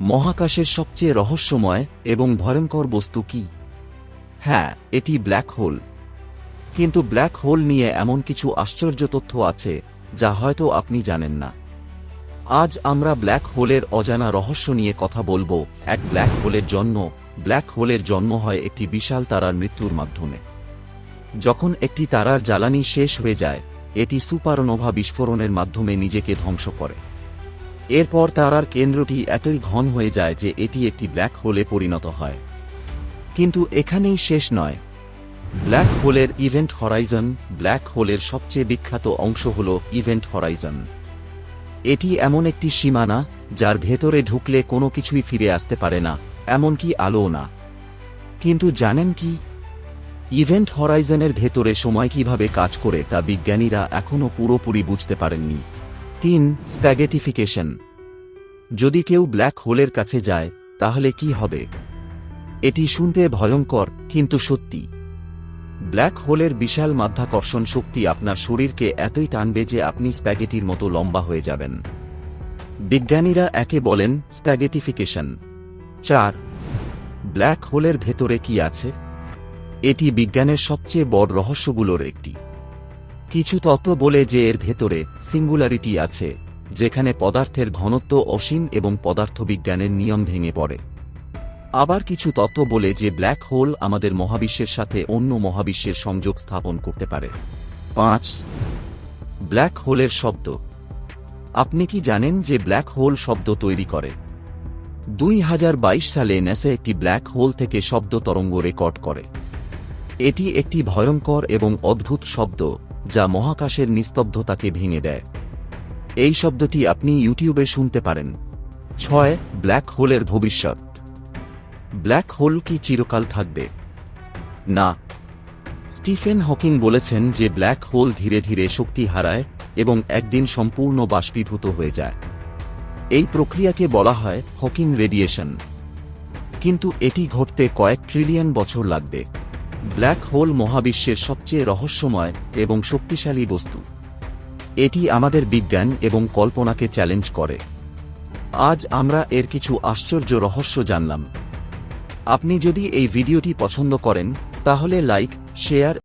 মহাকাশের সবচেয়ে রহস্যময় এবং ভয়ঙ্কর বস্তু কি? হ্যাঁ এটি ব্ল্যাক হোল। কিন্তু ব্ল্যাক হোল নিয়ে এমন কিছু আশ্চর্য তথ্য আছে, যা হয়তো আপনি জানেন না। আজ আমরা ব্ল্যাক হোলের অজানা রহস্য নিয়ে কথা বলব। এক ব্ল্যাক হোলের জন্ম, ব্ল্যাক হোলের জন্ম হয় একটি বিশাল তারার মৃত্যুর মাধ্যমে। যখন একটি তারার জ্বালানি শেষ হয়ে যায়, এটি সুপারনোভা বিস্ফোরণের মাধ্যমে নিজেকে ধ্বংস করে। এরপর তারার কেন্দ্রটি এতই ঘন হয়ে যায় যে এটি একটি ব্ল্যাক হোলে পরিণত হয়। কিন্তু এখানেই শেষ নয়। ব্ল্যাক হোলের ইভেন্ট হরাইজন, ব্ল্যাক হোলের সবচেয়ে বিখ্যাত অংশ হল ইভেন্ট হরাইজন। এটি এমন একটি সীমানা, যার ভেতরে ঢুকলে কোনো কিছুই ফিরে আসতে পারে না, এমনকি আলোও না। কিন্তু জানেন কি? ইভেন্ট হরাইজনের ভেতরে সময় কীভাবে কাজ করে তা বিজ্ঞানীরা এখনও পুরোপুরি বুঝতে পারেননি। তিন, স্প্যাগেটিফিকেশন। যদি কেউ ব্ল্যাক হোলের কাছে যায়, তাহলে কি হবে? এটি শুনতে ভয়ঙ্কর, কিন্তু সত্যি। ব্ল্যাক হোলের বিশাল মাধ্যাকর্ষণ শক্তি আপনার শরীরকে এতই টানবে যে আপনি স্প্যাগেটির মতো লম্বা হয়ে যাবেন। বিজ্ঞানীরা একে বলেন স্প্যাগেটিফিকেশন। চার, ব্ল্যাক হোলের ভেতরে কি আছে? এটি বিজ্ঞানের সবচেয়ে বড় রহস্যগুলোর একটি। কিছু তত্ত্ব বলে যে এর ভেতরে সিঙ্গুলারিটি আছে, যেখানে পদার্থের ঘনত্ব অসীম এবং পদার্থবিজ্ঞানের নিয়ম ভেঙে পড়ে। আবার কিছু তত্ত্ব বলে যে ব্ল্যাক হোল আমাদের মহাবিশ্বের সাথে অন্য মহাবিশ্বের সংযোগ স্থাপন করতে পারে। পাঁচ, ব্ল্যাক হোলের শব্দ। আপনি কি জানেন যে ব্ল্যাক হোল শব্দ তৈরি করে? দুই হাজার বাইশ সালে নেসা একটি ব্ল্যাক হোল থেকে শব্দ তরঙ্গ রেকর্ড করে। এটি একটি ভয়ঙ্কর এবং অদ্ভুত শব্দ। যা মহাকাশের নিস্তব্ধতাকে ভেঙে দেয়। এই শব্দটি আপনি ইউটিউবে শুনতে পারেন। ছয়, ব্ল্যাক হোলের ভবিষ্যৎ। ব্ল্যাক হোল কি চিরকাল থাকবে? না। স্টিফেন হকিং বলেছেন যে ব্ল্যাক হোল ধীরে ধীরে শক্তি হারায় এবং একদিন সম্পূর্ণ বাষ্পীভূত হয়ে যায়। এই প্রক্রিয়াকে বলা হয় হকিং রেডিয়েশন। কিন্তু এটি ঘটতে কয়েক ট্রিলিয়ন বছর লাগবে। ব্ল্যাক হোল মহাবিশ্বের সবচেয়ে রহস্যময় এবং শক্তিশালী বস্তু। এটি আমাদের বিজ্ঞান এবং কল্পনাকে চ্যালেঞ্জ করে। আজ আমরা এর কিছু আশ্চর্য রহস্য জানলাম। আপনি যদি এই ভিডিওটি পছন্দ করেন, তাহলে লাইক, শেয়ার